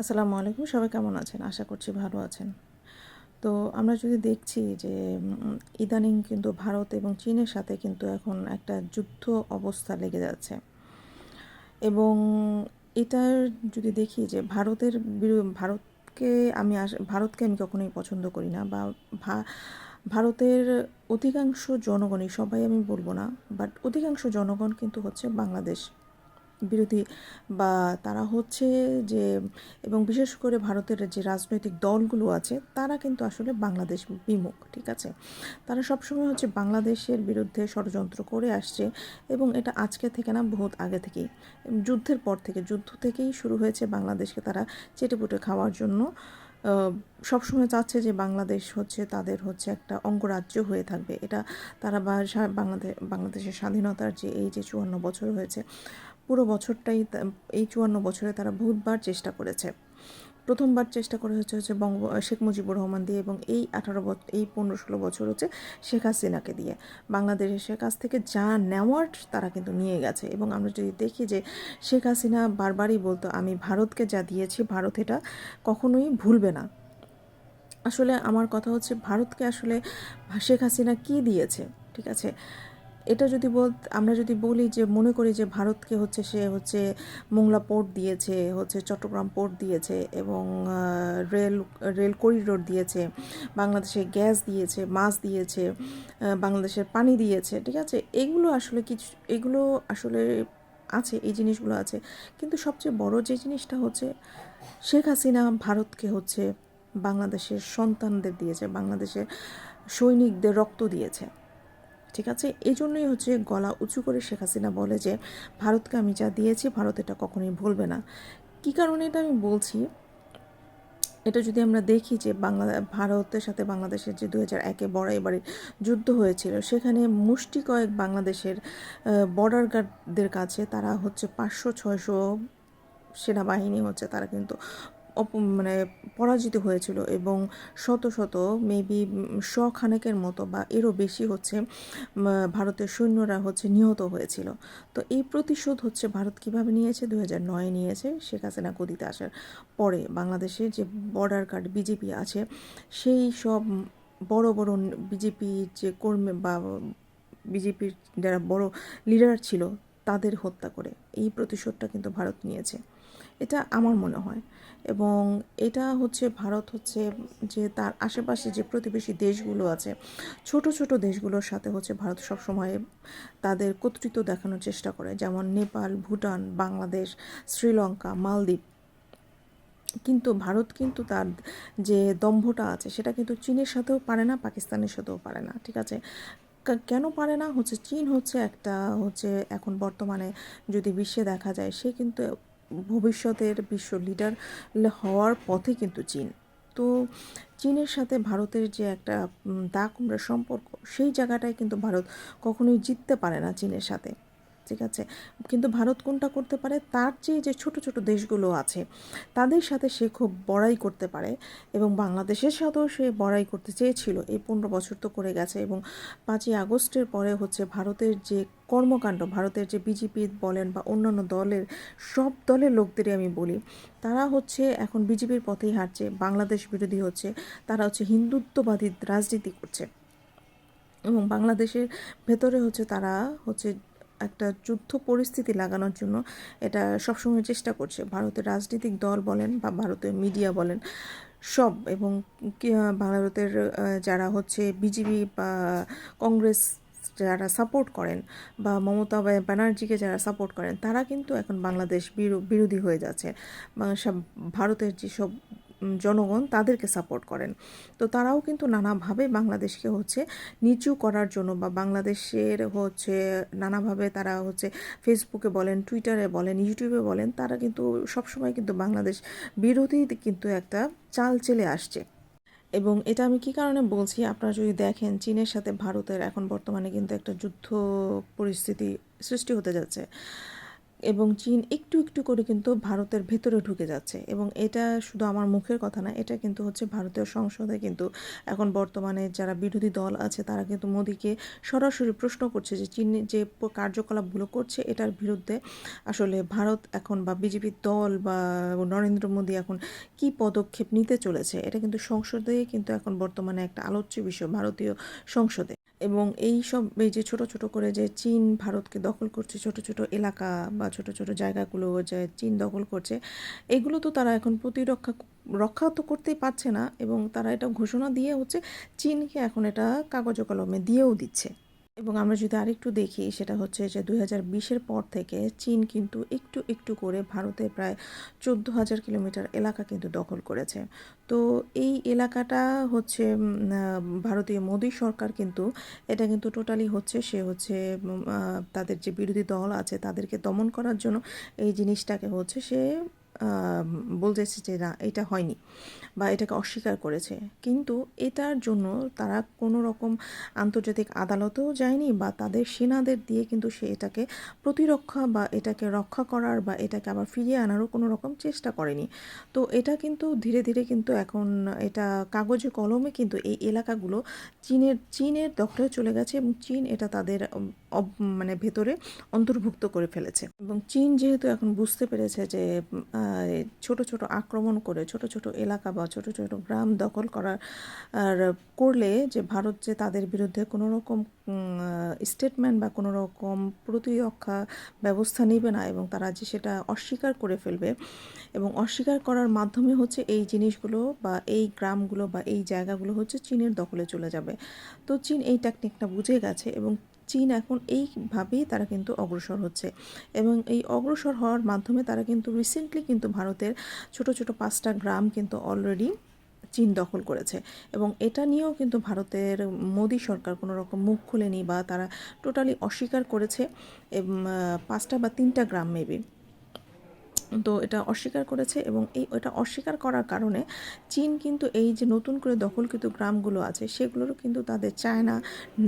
আসসালামু আলাইকুম, সবাই কেমন আছেন? আশা করছি ভালো আছেন। তো আমরা যদি দেখছি যে ইদানিং কিন্তু ভারত এবং চীনের সাথে কিন্তু এখন একটা যুদ্ধ অবস্থা লেগে যাচ্ছে। এবং এটার যদি দেখি যে, ভারতের ভারতকে আমি ভারতকে আমি কখনোই পছন্দ করি না বা ভারতের অধিকাংশ জনগণই, সবাই আমি বলব না বাট অধিকাংশ জনগণ কিন্তু হচ্ছে বাংলাদেশ। বিরোধী বা তারা হচ্ছে যে, এবং বিশেষ করে ভারতের যে রাজনৈতিক দলগুলো আছে, তারা কিন্তু আসলে বাংলাদেশ বিমুখ, ঠিক আছে? তারা সবসময় হচ্ছে বাংলাদেশের বিরুদ্ধে ষড়যন্ত্র করে আসছে, এবং এটা আজকে থেকে না, বহুত আগে থেকেই যুদ্ধের পর থেকে, যুদ্ধ থেকেই শুরু হয়েছে বাংলাদেশকে তারা চেটেপুটে খাওয়ার জন্য। সবসময় চাচ্ছে যে বাংলাদেশ হচ্ছে তাদের হচ্ছে একটা অঙ্গরাজ্য হয়ে থাকবে। এটা তারা বাংলাদেশ বাংলাদেশের স্বাধীনতার যে এই যে চুয়ান্ন বছর হয়েছে পুরো বছরটাই এই চুয়ান্ন বছরে তারা বহুতবার চেষ্টা করেছে। প্রথমবার চেষ্টা করে হচ্ছে হচ্ছে বঙ্গ, শেখ মুজিবুর রহমান দিয়ে এবং এই আঠারো বছর এই পনেরো ষোলো বছর হচ্ছে শেখ হাসিনাকে দিয়ে। বাংলাদেশের কাছ থেকে যা নেওয়ার তারা কিন্তু নিয়ে গেছে এবং আমরা যদি দেখি যে শেখ হাসিনা বারবারই বলতো, আমি ভারতকে যা দিয়েছি, ভারত এটা কখনোই ভুলবে না। আসলে আমার কথা হচ্ছে, ভারতকে আসলে শেখ হাসিনা কী দিয়েছে, ঠিক আছে? এটা যদি বল, আমরা যদি বলি যে, মনে করি যে, ভারতকে হচ্ছে সে হচ্ছে মোংলা পোর্ট দিয়েছে, হচ্ছে চট্টগ্রাম পোর্ট দিয়েছে এবং রেল রেল করিডোর দিয়েছে, বাংলাদেশে গ্যাস দিয়েছে, মাছ দিয়েছে বাংলাদেশের পানি দিয়েছে, ঠিক আছে? এগুলো আসলে কিছু, এগুলো আসলে আছে, এই জিনিসগুলো আছে। কিন্তু সবচেয়ে বড় যে জিনিসটা হচ্ছে, শেখ হাসিনা ভারতকে হচ্ছে বাংলাদেশের সন্তানদের দিয়েছে, বাংলাদেশের সৈনিকদের রক্ত দিয়েছে। ঠিক আছে? এই জন্যই হচ্ছে গলা উঁচু করে শেখ হাসিনা বলে যে, ভারতকে আমি যা দিয়েছি, ভারত এটা কখনোই ভুলবে না। কি কারণে এটা আমি বলছি? এটা যদি আমরা দেখি যে বাংলা, ভারতের সাথে বাংলাদেশের যে দু হাজার একে বড়াইবাড়ির যুদ্ধ হয়েছিল, সেখানে মুষ্টি কয়েক বাংলাদেশের বর্ডার গার্ডদের কাছে তারা হচ্ছে পাঁচশো, ছয়শো সেনাবাহিনী হচ্ছে তারা কিন্তু অপ- মানে পরাজিত হয়েছিল এবং শত শত মেবি শ খানেকের মতো বা এরও বেশি হচ্ছে ভারতের সৈন্যরা হচ্ছে নিহত হয়েছিল। তো এই প্রতিশোধ হচ্ছে ভারত কীভাবে নিয়েছে? দু হাজার নয়ে নিয়েছে শেখ হাসিনা গদিতে আসার পরে বাংলাদেশে যে বর্ডার কার্ড বিজেপি আছে, সেই সব বড় বড় বিজেপি যে কর্মী বা বিজেপির যারা বড় লিডার ছিল, তাদের হত্যা করে। এই প্রতিশোধটা কিন্তু ভারত নিয়েছে। এটা আমার মনে হয়। এবং এটা হচ্ছে ভারত হচ্ছে যে তার আশেপাশে যে প্রতিবেশী দেশগুলো আছে, ছোট ছোট দেশগুলোর সাথে হচ্ছে ভারত সবসময় তাদের কর্তৃত্ব দেখানোর চেষ্টা করে। যেমন নেপাল, ভুটান, বাংলাদেশ, শ্রীলঙ্কা, মালদ্বীপ। কিন্তু ভারত কিন্তু তার যে দম্ভটা আছে, সেটা কিন্তু চীনের সাথেও পারে না, পাকিস্তানের সাথেও পারে না, ঠিক আছে? কেন পারে না? হচ্ছে চীন হচ্ছে একটা হচ্ছে এখন বর্তমানে যদি বিশ্বে দেখা যায়, সে কিন্তু ভবিষ্যতের বিশ্ব লিডার হওয়ার পথে কিন্তু চীন। তো চীনের সাথে ভারতের যে একটা দা কুমড়া সম্পর্ক, সেই জায়গাটায় কিন্তু ভারত কখনোই জিততে পারে না চীনের সাথে। ঠিক আছে? কিন্তু ভারত কোনটা করতে পারে? তার চেয়ে যে ছোট ছোট দেশগুলো আছে, তাদের সাথে সে খুব বড়াই করতে পারে এবং বাংলাদেশের সাথেও সে বড়াই করতে চেয়েছিল। এই পনেরো বছর তো করে গেছে এবং পাঁচই আগস্টের পরে হচ্ছে ভারতের যে কর্মকাণ্ড, ভারতের যে বিজেপি বলেন বা অন্যান্য দলের, সব দলের লোকদেরই আমি বলি, তারা হচ্ছে এখন বিজেপির পথেই হাঁটছে। বাংলাদেশ বিরোধী হচ্ছে, তারা হচ্ছে হিন্দুত্ববাদী রাজনীতি করছে এবং বাংলাদেশের ভেতরে হচ্ছে তারা হচ্ছে একটা যুদ্ধ পরিস্থিতি লাগানোর জন্য এটা সবসময় চেষ্টা করছে। ভারতের রাজনৈতিক দল বলেন বা ভারতের মিডিয়া বলেন, সব এবং ভারতের যারা হচ্ছে বিজেপি বা কংগ্রেস যারা সাপোর্ট করেন বা মমতা ব্যানার্জিকে যারা সাপোর্ট করেন, তারা কিন্তু এখন বাংলাদেশ বিরো- বিরোধী হয়ে যাচ্ছে। ভারতের যেসব জনগণ তাদেরকে সাপোর্ট করেন। তো তারাও কিন্তু নানাভাবে বাংলাদেশকে হচ্ছে নিচু করার জন্য বা বাংলাদেশের হচ্ছে নানাভাবে তারা হচ্ছে ফেসবুকে বলেন টুইটারে বলেন ইউটিউবে বলেন, তারা কিন্তু সবসময় কিন্তু বাংলাদেশ বিরোধী কিন্তু একটা চাল চেলে আসছে। এবং এটা আমি কি কারণে বলছি? আপনারা যদি দেখেন চীনের সাথে ভারতের এখন বর্তমানে কিন্তু একটা যুদ্ধ পরিস্থিতি সৃষ্টি হতে যাচ্ছে। এবং চীন একটু একটু করে কিন্তু ভারতের ভেতরে ঢুকে যাচ্ছে। এবং এটা শুধু আমার মুখের কথা না, এটা কিন্তু হচ্ছে ভারতীয় সংসদে কিন্তু এখন বর্তমানে যারা বিরোধী দল আছে, তারা কিন্তু মোদীকে সরাসরি প্রশ্ন করছে যে চীন যে কার্যকলাপগুলো করছে, এটার বিরুদ্ধে আসলে ভারত এখন বা বিজেপির দল বা নরেন্দ্র মোদী এখন কি পদক্ষেপ নিতে চলেছে, এটা কিন্তু সংসদে কিন্তু এখন বর্তমানে একটা আলোচ্য বিষয়, ভারতীয় সংসদে। এবং এই সব, এই যে ছোট ছোট করে যে চীন ভারতকে দখল করছে, ছোট ছোট এলাকা বা ছোট ছোট জায়গাগুলো যে চীন দখল করছে, এগুলো তো তারা এখন প্রতিরক্ষা রক্ষা তো করতেই পারছে না এবং তারা এটা ঘোষণা দিয়ে হচ্ছে চীনকে এখন এটা কাগজ কলমে দিয়েও দিচ্ছে। এবং আমরা যদি আরেকটু দেখি, সেটা হচ্ছে যে দুই হাজার বিশের পর থেকে চীন কিন্তু একটু একটু করে ভারতে প্রায় চোদ্দ হাজার কিলোমিটার এলাকা কিন্তু দখল করেছে। তো এই এলাকাটা হচ্ছে ভারতীয় মোদী সরকার কিন্তু এটা কিন্তু টোটালি হচ্ছে, সে হচ্ছে তাদের যে বিরোধী দল আছে তাদেরকে দমন করার জন্য এই জিনিসটাকে হচ্ছে সে বলতেছে যে না, এটা হয়নি বা এটাকে অস্বীকার করেছে। কিন্তু এটার জন্য তারা কোনো রকম আন্তর্জাতিক আদালতেও যায়নি বা তাদের সেনাদের দিয়ে কিন্তু সে এটাকে প্রতিরক্ষা বা এটাকে রক্ষা করার বা এটাকে আবার ফিরিয়ে আনারও কোনো রকম চেষ্টা করেনি। তো এটা কিন্তু ধীরে ধীরে কিন্তু এখন এটা কাগজে কলমে কিন্তু এই এলাকাগুলো চীনের চীনের দখলে চলে গেছে এবং চীন এটা তাদের মানে ভেতরে অন্তর্ভুক্ত করে ফেলেছে। এবং চীন যেহেতু এখন বুঝতে পেরেছে যে ছোট ছোট আক্রমণ করে, ছোট ছোট এলাকা বা ছোট ছোট গ্রাম দখল করার, আর করলে যে ভারত যে তাদের বিরুদ্ধে কোনো রকম স্টেটমেন্ট বা কোনো রকম প্রতিরক্ষা ব্যবস্থা নেবে না এবং তারা যে সেটা অস্বীকার করে ফেলবে এবং অস্বীকার করার মাধ্যমে হচ্ছে এই জিনিসগুলো বা এই গ্রামগুলো বা এই জায়গাগুলো হচ্ছে চীনের দখলে চলে যাবে। তো চীন এই টেকনিকটা বুঝে গেছে এবং চীন এখন এইভাবেই তারা কিন্তু অগ্রসর হচ্ছে। এবং এই অগ্রসর হওয়ার মাধ্যমে তারা কিন্তু রিসেন্টলি কিন্তু ভারতের ছোট ছোট পাঁচটা গ্রাম কিন্তু অলরেডি চীন দখল করেছে। এবং এটা নিয়েও কিন্তু ভারতের মোদী সরকার কোনো রকম মুখ খুলেনি বা তারা টোটালি অস্বীকার করেছে পাঁচটা বা তিনটা গ্রাম মেবি তো এটা অস্বীকার করেছে এবং এই এটা অস্বীকার করার কারণে চীন কিন্তু এই যে নতুন করে দখলকৃত গ্রামগুলো আছে, সেগুলোরও কিন্তু তাদের চায়না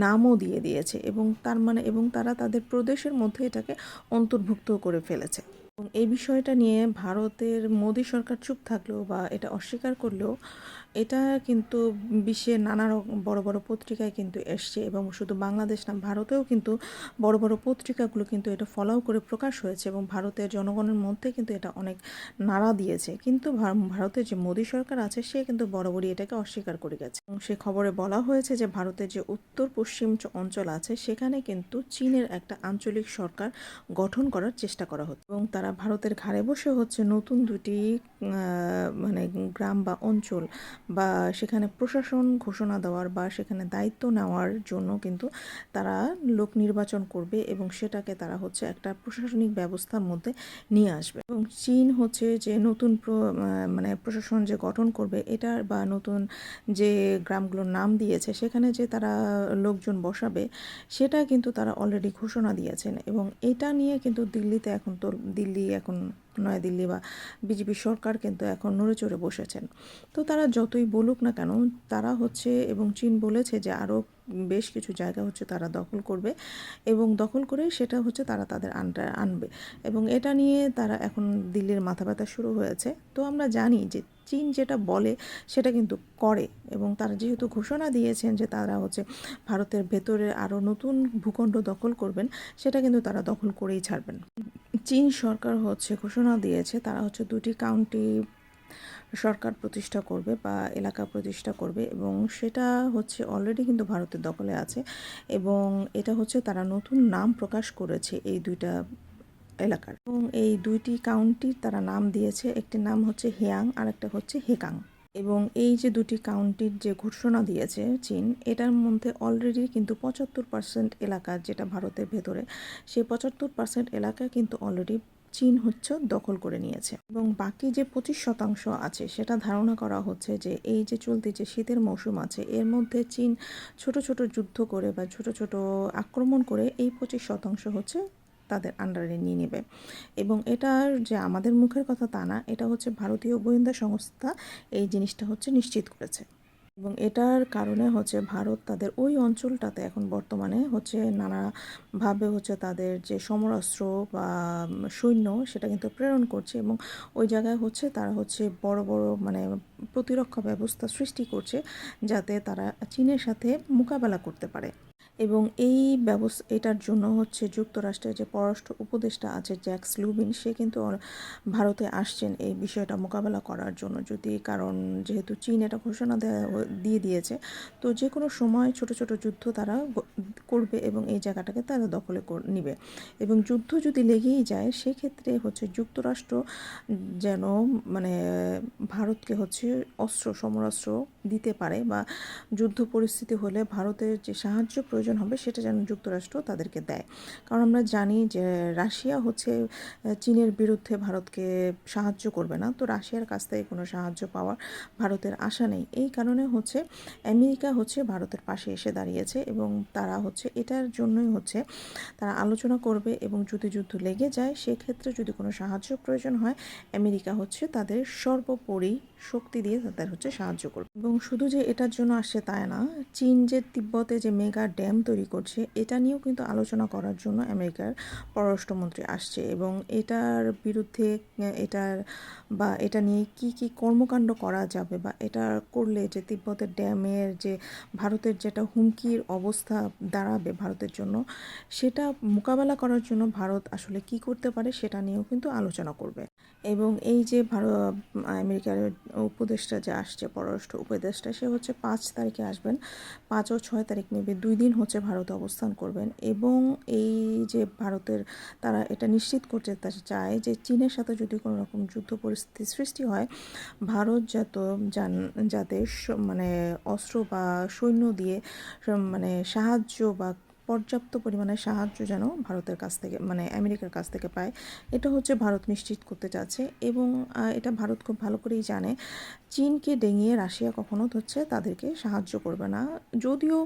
নামও দিয়ে দিয়েছে এবং তার মানে এবং তারা তাদের প্রদেশের মধ্যে এটাকে অন্তর্ভুক্ত করে ফেলেছে। এবং এই বিষয়টা নিয়ে ভারতের মোদী সরকার চুপ থাকলেও বা এটা অস্বীকার করলেও এটা কিন্তু বিশ্বের নানা রকম বড় বড় পত্রিকায় কিন্তু এসছে এবং শুধু বাংলাদেশ না, ভারতেও কিন্তু বড় বড় পত্রিকাগুলো কিন্তু এটা ফলাও করে প্রকাশ হয়েছে এবং ভারতের জনগণের মধ্যে কিন্তু এটা অনেক নাড়া দিয়েছে। কিন্তু ভারতের যে মোদী সরকার আছে, সে কিন্তু বরাবরই এটাকে অস্বীকার করে গেছে। এবং সে খবরে বলা হয়েছে যে, ভারতের যে উত্তর পশ্চিম অঞ্চল আছে, সেখানে কিন্তু চীনের একটা আঞ্চলিক সরকার গঠন করার চেষ্টা করা হচ্ছে। এবং তারা ভারতের ঘাড়ে বসে হচ্ছে নতুন দুটি মানে গ্রাম বা অঞ্চল বা সেখানে প্রশাসন ঘোষণা দেওয়ার বা সেখানে দায়িত্ব নেওয়ার জন্য কিন্তু তারা লোক নির্বাচন করবে এবং সেটাকে তারা হচ্ছে একটা প্রশাসনিক ব্যবস্থার মধ্যে নিয়ে আসবে। এবং চীন হচ্ছে যে নতুন মানে প্রশাসন যে গঠন করবে এটার বা নতুন যে গ্রামগুলোর নাম দিয়েছে, সেখানে যে তারা লোকজন বসাবে, সেটা কিন্তু তারা অলরেডি ঘোষণা দিয়েছেন। এবং এটা নিয়ে কিন্তু দিল্লিতে এখন তো, দিল্লি এখন নয়াদিল্লি বা বিজেপি সরকার কিন্তু এখন নড়ে চড়ে বসেছেন। তো তারা যতই বলুক না কেন, তারা হচ্ছে এবং চীন বলেছে যে আরও বেশ কিছু জায়গা হচ্ছে তারা দখল করবে এবং দখল করে সেটা হচ্ছে তারা তাদের আন্ডার আনবে। এবং এটা নিয়ে তারা এখন দিল্লির মাথা ব্যথা শুরু হয়েছে। তো আমরা জানি যে চীন যেটা বলে সেটা কিন্তু করে এবং তারা যেহেতু ঘোষণা দিয়েছেন যে তারা হচ্ছে ভারতের ভেতরে আরও নতুন ভূখণ্ড দখল করবেন, সেটা কিন্তু তারা দখল করেই ছাড়বেন। চীন সরকার হচ্ছে ঘোষণা দিয়েছে, তারা হচ্ছে দুটি কাউন্টি সরকার প্রতিষ্ঠা করবে বা এলাকা প্রতিষ্ঠা করবে এবং সেটা হচ্ছে অলরেডি কিন্তু ভারতের দখলে আছে এবং এটা হচ্ছে তারা নতুন নাম প্রকাশ করেছে এই দুইটা এলাকার। এবং এই দুইটি কাউন্টির তারা নাম দিয়েছে, একটি নাম হচ্ছে হেয়াং আর একটা হচ্ছে হেকাং। এবং এই যে দুটি কাউন্টির যে ঘোষণা দিয়েছে চীন, এটার মধ্যে অলরেডি কিন্তু পঁচাত্তর পার্সেন্ট এলাকা যেটা ভারতের ভেতরে, সেই পঁচাত্তর পার্সেন্ট এলাকা কিন্তু অলরেডি চীন হচ্ছে দখল করে নিয়েছে। এবং বাকি যে পঁচিশ শতাংশ আছে, সেটা ধারণা করা হচ্ছে যে এই যে চলতি যে শীতের মৌসুম আছে, এর মধ্যে চীন ছোট ছোট যুদ্ধ করে বা ছোট ছোট আক্রমণ করে এই পঁচিশ শতাংশ হচ্ছে তাদের আন্ডারে নিয়ে নেবে। এবং এটার যে আমাদের মুখের কথা তা না, এটা হচ্ছে ভারতীয় গোয়েন্দা সংস্থা এই জিনিসটা হচ্ছে নিশ্চিত করেছে। এবং এটার কারণে হচ্ছে ভারত তাদের ওই অঞ্চলটাতে এখন বর্তমানে হচ্ছে নানাভাবে হচ্ছে তাদের যে সমরাস্ত্র বা সৈন্য, সেটা কিন্তু প্রেরণ করছে এবং ওই জায়গায় হচ্ছে তারা হচ্ছে বড় বড় মানে প্রতিরক্ষা ব্যবস্থা সৃষ্টি করছে যাতে তারা চীনের সাথে মোকাবেলা করতে পারে। এবং এই ব্যবস্থা, এটার জন্য হচ্ছে যুক্তরাষ্ট্রের যে পররাষ্ট্র উপদেষ্টা আছে জ্যাক্স লুবিন সে কিন্তু ভারতে আসছেন এই বিষয়টা মোকাবেলা করার জন্য। যদি কারণ যেহেতু চীন এটা ঘোষণা দিয়ে দিয়েছে, তো যে কোনো সময় ছোট ছোট যুদ্ধ তারা করবে এবং এই জায়গাটাকে তারা দখলে নিবে। এবং যুদ্ধ যদি লেগেই যায়, সেক্ষেত্রে হচ্ছে যুক্তরাষ্ট্র যেন মানে ভারতকে হচ্ছে অস্ত্র, সমরাস্ত্র দিতে পারে বা যুদ্ধ পরিস্থিতি হলে ভারতের যে সাহায্য প্রয়োজন হবে, সেটা যেন যুক্তরাষ্ট্র তাদেরকে দেয়। কারণ আমরা জানি যে রাশিয়া হচ্ছে চীনের বিরুদ্ধে ভারতকে সাহায্য করবে না। তো রাশিয়ার কাছ থেকে কোনো সাহায্য পাওয়ার ভারতের আশা নেই। এই কারণে হচ্ছে, আমেরিকা হচ্ছে ভারতের পাশে এসে দাঁড়িয়েছে এবং তারা হচ্ছে এটার জন্যই হচ্ছে, তারা আলোচনা করবে এবং যদি যুদ্ধ লেগে যায়। সেক্ষেত্রে যদি কোনো সাহায্য প্রয়োজন হয়, আমেরিকা হচ্ছে তাদের সর্বোপরি শক্তি দিয়ে তাদের হচ্ছে সাহায্য করবে। এবং শুধু যে এটার জন্য আসছে তাই না, চীন যে তিব্বতে যে মেগা ড্যাম তৈরি করছে, এটা নিয়েও কিন্তু আলোচনা করার জন্য আমেরিকার পররাষ্ট্রমন্ত্রী আসছে এবং এটার বিরুদ্ধে, এটার বা এটা নিয়ে কি কি কর্মকাণ্ড করা যাবে বা এটা করলে যে তিব্বতের ড্যামের যে ভারতের যেটা হুমকির অবস্থা দাঁড়াবে ভারতের জন্য, সেটা মোকাবেলা করার জন্য ভারত আসলে কি করতে পারে সেটা নিয়েও কিন্তু আলোচনা করবে। এবং এই যে ভারত, আমেরিকার উপদেষ্টা যে আসছে, পররাষ্ট্র উপদেষ্টা, সে হচ্ছে পাঁচ তারিখে আসবেন, পাঁচ ও ছয় তারিখ মেবি দুই দিন হচ্ছে ভারতে অবস্থান করবেন। এবং এই যে ভারতের তারা এটা নিশ্চিত করতে চায় যে চীনের সাথে যদি কোনো রকম যুদ্ধ পরিস্থিতি সৃষ্টি হয়, ভারত যত যাতে মানে অস্ত্র বা সৈন্য দিয়ে মানে সাহায্য বা পর্যাপ্ত পরিমাণে সাহায্য যেন ভারতের কাছ থেকে মানে আমেরিকার কাছ থেকে পায়। এটা হচ্ছে ভারত নিশ্চিত করতে চাচ্ছে এবং এটা ভারত খুব ভালো করেই জানে। চীনকে ডেঙিয়ে রাশিয়া কখনো হচ্ছে তাদেরকে সাহায্য করবে না। যদিও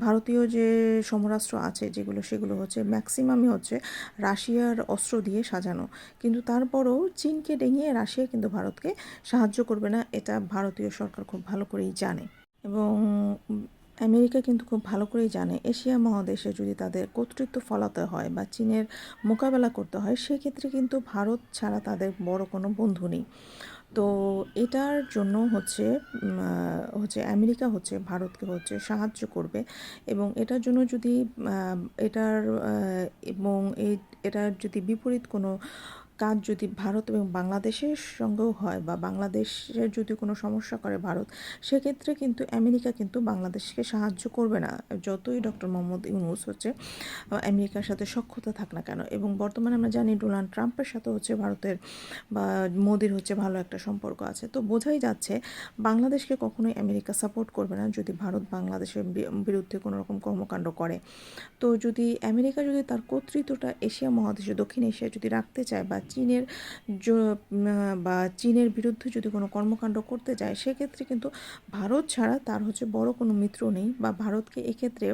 ভারতীয় যে সমরাস্ত্র আছে যেগুলো, সেগুলো হচ্ছে ম্যাক্সিমামই হচ্ছে রাশিয়ার অস্ত্র দিয়ে সাজানো। কিন্তু তারপরও চীনকে ডেঙিয়ে রাশিয়া কিন্তু ভারতকে সাহায্য করবে না, এটা ভারতীয় সরকার খুব ভালো করেই জানে। এবং আমেরিকা কিন্তু খুব ভালো করেই জানে, এশিয়া মহাদেশে যদি তাদের কর্তৃত্ব ফলাতে হয় বা চীনের মোকাবেলা করতে হয়, সেক্ষেত্রে কিন্তু ভারত ছাড়া তাদের বড় কোনো বন্ধু নেই। তো এটার জন্য হচ্ছে হচ্ছে আমেরিকা হচ্ছে, ভারতকে হচ্ছে সাহায্য করবে এবং এটার জন্য যদি এটার এবং এটার যদি বিপরীত কোনো কাজ যদি ভারত এবং বাংলাদেশের সঙ্গেও হয় বা বাংলাদেশের যদি কোনো সমস্যা করে ভারত, সেক্ষেত্রে কিন্তু আমেরিকা কিন্তু বাংলাদেশকে সাহায্য করবে না। যতই ডক্টর মোহাম্মদ ইউনুস হচ্ছে আমেরিকার সাথে সক্ষতা থাক না কেন। এবং বর্তমানে আমরা জানি ডোনাল্ড ট্রাম্পের সাথে হচ্ছে ভারতের বা মোদির হচ্ছে ভালো একটা সম্পর্ক আছে। তো বোঝাই যাচ্ছে, বাংলাদেশকে কখনোই আমেরিকা সাপোর্ট করবে না যদি ভারত বাংলাদেশের বিরুদ্ধে কোনো রকম কর্মকাণ্ড করে। তো যদি আমেরিকা যদি তার কর্তৃত্বটা এশিয়া মহাদেশে, দক্ষিণ এশিয়া যদি রাখতে চায় বা চীনের বা চীনের বিরুদ্ধে যদি কোনো কর্মকাণ্ড করতে যায়, সেক্ষেত্রে কিন্তু ভারত ছাড়া তার হচ্ছে বড় কোনো মিত্র নেই বা ভারতকে এক্ষেত্রে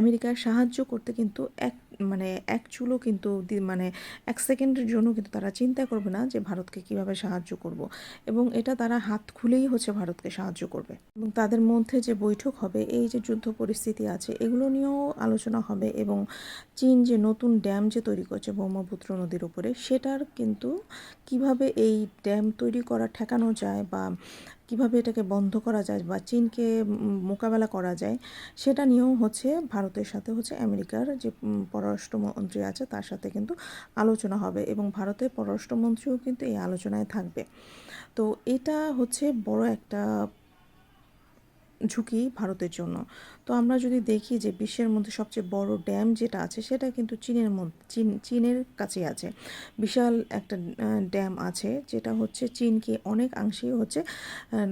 আমেরিকার সাহায্য করতে কিন্তু এক মানে এক চুলো কিন্তু মানে এক সেকেন্ডের জন্য কিন্তু তারা চিন্তা করবে না যে ভারতকে কীভাবে সাহায্য করব। এবং এটা তারা হাত খুলেই হচ্ছে ভারতকে সাহায্য করবে। এবং তাদের মধ্যে যে বৈঠক হবে, এই যে যুদ্ধ পরিস্থিতি আছে, এগুলো নিয়েও আলোচনা হবে এবং চীন যে নতুন ড্যাম যে তৈরি করছে ব্রহ্মপুত্র নদীর উপরে, সেটার কিন্তু কীভাবে এই ড্যাম তৈরি করা, ঠেকানো যায় বা কীভাবে এটাকে বন্ধ করা যায় বা চীনকে মোকাবেলা করা যায়, সেটা নিয়েও হচ্ছে ভারতের সাথে হচ্ছে আমেরিকার যে পররাষ্ট্রমন্ত্রী আছে তার সাথে কিন্তু আলোচনা হবে এবং ভারতের পররাষ্ট্রমন্ত্রীও কিন্তু এই আলোচনায় থাকবে। তো এটা হচ্ছে বড় একটা ঝুঁকি ভারতের জন্য। তো আমরা যদি দেখি যে বিশ্বের মধ্যে সবচেয়ে বড় ড্যাম যেটা আছে, সেটা কিন্তু চীনের মধ্যে চীন, চীনের কাছে আছে। বিশাল একটা ড্যাম আছে যেটা হচ্ছে চীনকে অনেক অংশেই হচ্ছে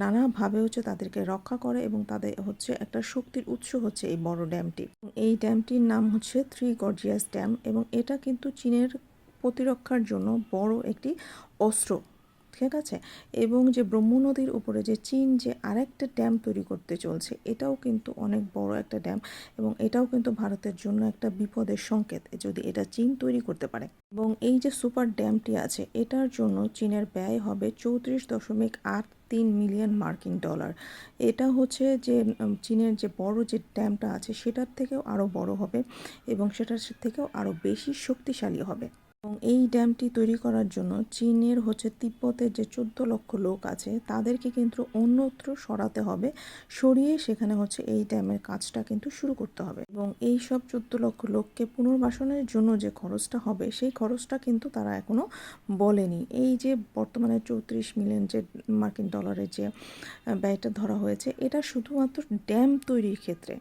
নানাভাবে হচ্ছে তাদেরকে রক্ষা করে এবং তাদের হচ্ছে একটা শক্তির উৎস হচ্ছে এই বড় ড্যামটি। এই ড্যামটির নাম হচ্ছে থ্রি গর্জিয়াস ড্যাম এবং এটা কিন্তু চীনের প্রতিরক্ষার জন্য বড় একটি অস্ত্র। ঠিক আছে? এবং যে ব্রহ্ম নদীর উপরে যে চীন যে আরেকটা ড্যাম তৈরি করতে চলছে, এটাও কিন্তু অনেক বড় একটা ড্যাম এবং এটাও কিন্তু ভারতের জন্য একটা বিপদের সংকেত যদি এটা চীন তৈরি করতে পারে। এবং এই যে সুপার ড্যামটি আছে, এটার জন্য চীনের ব্যয় হবে চৌত্রিশ দশমিক আট তিন মিলিয়ন মার্কিন ডলার। এটা হচ্ছে যে চীনের যে বড় যে ড্যামটা আছে, সেটার থেকেও আরও বড় হবে এবং সেটার থেকেও আরও বেশি শক্তিশালী হবে। এবং এই ড্যামটি তৈরি করার জন্য চীনের হচ্ছে তিব্বতের যে চোদ্দ লক্ষ লোক আছে, তাদেরকে কিন্তু অন্যত্র সরাতে হবে। সরিয়ে সেখানে হচ্ছে এই ড্যামের কাজটা কিন্তু শুরু করতে হবে। এবং এই সব চোদ্দ লক্ষ লোককে পুনর্বাসনের জন্য যে খরচটা হবে, সেই খরচটা কিন্তু তারা এখনও বলেনি। এই যে বর্তমানে চৌত্রিশ মিলিয়ন যে মার্কিন ডলারের যে ব্যয়টা ধরা হয়েছে, এটা শুধুমাত্র ড্যাম তৈরির ক্ষেত্রে।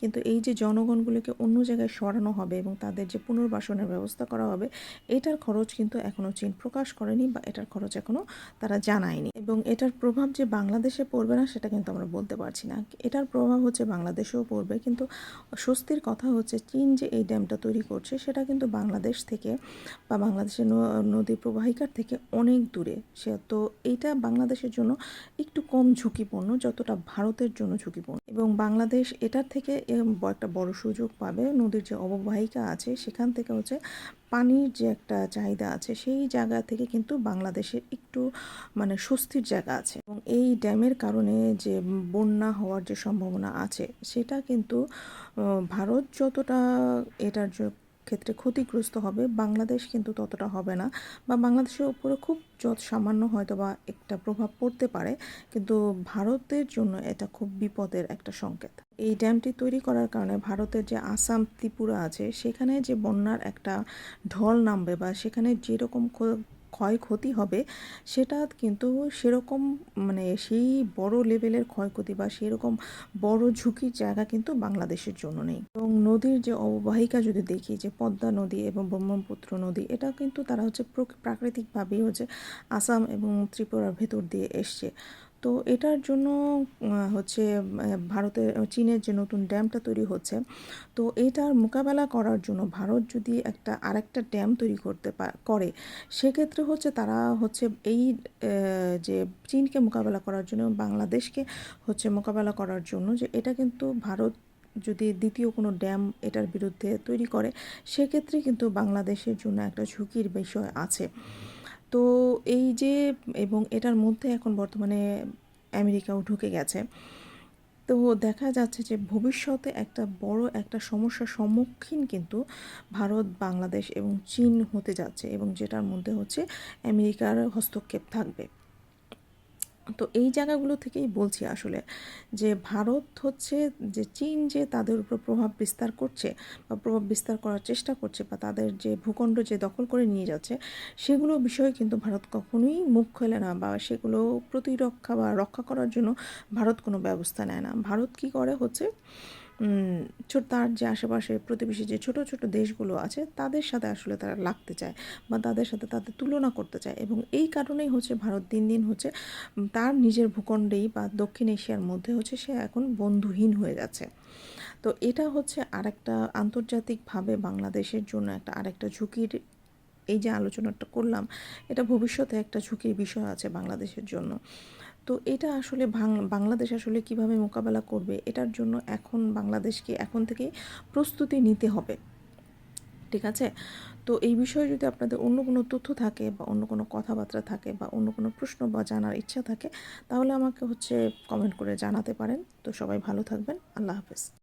কিন্তু এই যে জনগণগুলিকে অন্য জায়গায় সরানো হবে এবং তাদের যে পুনর্বাসনের ব্যবস্থা করা হবে এটার খরচ কিন্তু এখনও চীন প্রকাশ করেনি বা এটার খরচ এখনও তারা জানায়নি। এবং এটার প্রভাব যে বাংলাদেশে পড়বে না, সেটা কিন্তু আমরা বলতে পারছি না। এটার প্রভাব হচ্ছে বাংলাদেশেও পড়বে, কিন্তু স্বস্তির কথা হচ্ছে চীন যে এই ড্যামটা তৈরি করছে, সেটা কিন্তু বাংলাদেশ থেকে বা বাংলাদেশের নদী প্রবাহিকার থেকে অনেক দূরে। সে তো এইটা বাংলাদেশের জন্য একটু কম ঝুঁকিপূর্ণ, যতটা ভারতের জন্য ঝুঁকিপূর্ণ। এবং বাংলাদেশ এটার থেকে একটা বড় সুযোগ পাবে। নদীর যে অববাহিকা আছে, সেখান থেকে হচ্ছে পানির যে একটা চাহিদা আছে, সেই জায়গা থেকে কিন্তু বাংলাদেশের একটু মানে স্বস্তির জায়গা আছে। এবং এই ড্যামের কারণে যে বন্যা হওয়ার যে সম্ভাবনা আছে, সেটা কিন্তু ভারত যতটা এটার ক্ষেত্রে ক্ষতিগ্রস্ত হবে, বাংলাদেশ কিন্তু ততটা হবে না বা বাংলাদেশের উপরে খুব যত সামান্য হয়তো বা একটা প্রভাব পড়তে পারে, কিন্তু ভারতের জন্য এটা খুব বিপদের একটা সংকেত। এই ড্যামটি তৈরি করার কারণে ভারতের যে আসাম, ত্রিপুরা আছে, সেখানে যে বন্যার একটা ঢল নামবে বা সেখানে যেরকম ক্ষয়ক্ষতি হবে, সেটা কিন্তু সেরকম মানে সেই বড় লেভেলের ক্ষয়ক্ষতি বা সেরকম বড় ঝুঁকির জায়গা কিন্তু বাংলাদেশের জন্য নেই। এবং নদীর যে অববাহিকা যদি দেখি, যে পদ্মা নদী এবং ব্রহ্মপুত্র নদী, এটা কিন্তু তারা হচ্ছে প্রাকৃতিকভাবেই হচ্ছে আসাম এবং ত্রিপুরার ভেতর দিয়ে এসছে। তো এটার জন্য হচ্ছে ভারতের চীনের যে নতুন ড্যামটা তৈরি হচ্ছে, তো এটার মোকাবেলা করার জন্য ভারত যদি একটা, আরেকটা ড্যাম তৈরি করতে করে, সেক্ষেত্রে হচ্ছে তারা হচ্ছে এই যে চীনকে মোকাবেলা করার জন্য, বাংলাদেশকে হচ্ছে মোকাবেলা করার জন্য যে এটা কিন্তু ভারত যদি দ্বিতীয় কোনো ড্যাম এটার বিরুদ্ধে তৈরি করে, সেক্ষেত্রে কিন্তু বাংলাদেশের জন্য একটা ঝুঁকির বিষয় আছে। তো এই যে, এবং এটার মধ্যে এখন বর্তমানে আমেরিকাও ঢুকে গেছে। তো দেখা যাচ্ছে যে, ভবিষ্যতে একটা বড় একটা সমস্যার সম্মুখীন কিন্তু ভারত, বাংলাদেশ এবং চীন হতে যাচ্ছে এবং যেটার মধ্যে হচ্ছে আমেরিকার হস্তক্ষেপ থাকবে। তো এই জায়গাগুলো থেকেই বলছি আসলে যে ভারত হচ্ছে যে চীন যে তাদের উপর প্রভাব বিস্তার করছে বা প্রভাব বিস্তার করার চেষ্টা করছে বা তাদের যে ভূখণ্ড যে দখল করে নিয়ে যাচ্ছে, সেগুলো বিষয়ে কিন্তু ভারত কখনোই মুখ খোলে না বা সেগুলো প্রতিরক্ষা বা রক্ষা করার জন্য ভারত কোনো ব্যবস্থা নেয় না। ভারত কি করে হচ্ছে তার যে আশেপাশে প্রতিবেশী যে ছোট ছোট দেশগুলো আছে, তাদের সাথে আসলে তারা লাগতে চায় বা তাদের সাথে তাদের তুলনা করতে চায় এবং এই কারণেই হচ্ছে ভারত দিন দিন হচ্ছে তার নিজের ভূখণ্ডেই বা দক্ষিণ এশিয়ার মধ্যে হচ্ছে সে এখন বন্ধুহীন হয়ে যাচ্ছে। তো এটা হচ্ছে আরেকটা আন্তর্জাতিকভাবে বাংলাদেশের জন্য একটা আরেকটা ঝুঁকির, এই যে আলোচনাটা করলাম, এটা ভবিষ্যতে একটা ঝুঁকির বিষয় আছে বাংলাদেশের জন্য। তো এটা আসলে বাংলাদেশ আসলে কীভাবে মোকাবেলা করবে এটার জন্য এখন বাংলাদেশকে এখন থেকে প্রস্তুতি নিতে হবে। ঠিক আছে? তো এই বিষয়ে যদি আপনাদের অন্য কোনো তথ্য থাকে বা অন্য কোনো কথাবার্তা থাকে বা অন্য কোনো প্রশ্ন বা জানার ইচ্ছা থাকে, তাহলে আমাকে হচ্ছে কমেন্ট করে জানাতে পারেন। তো সবাই ভালো থাকবেন। আল্লাহ হাফেজ।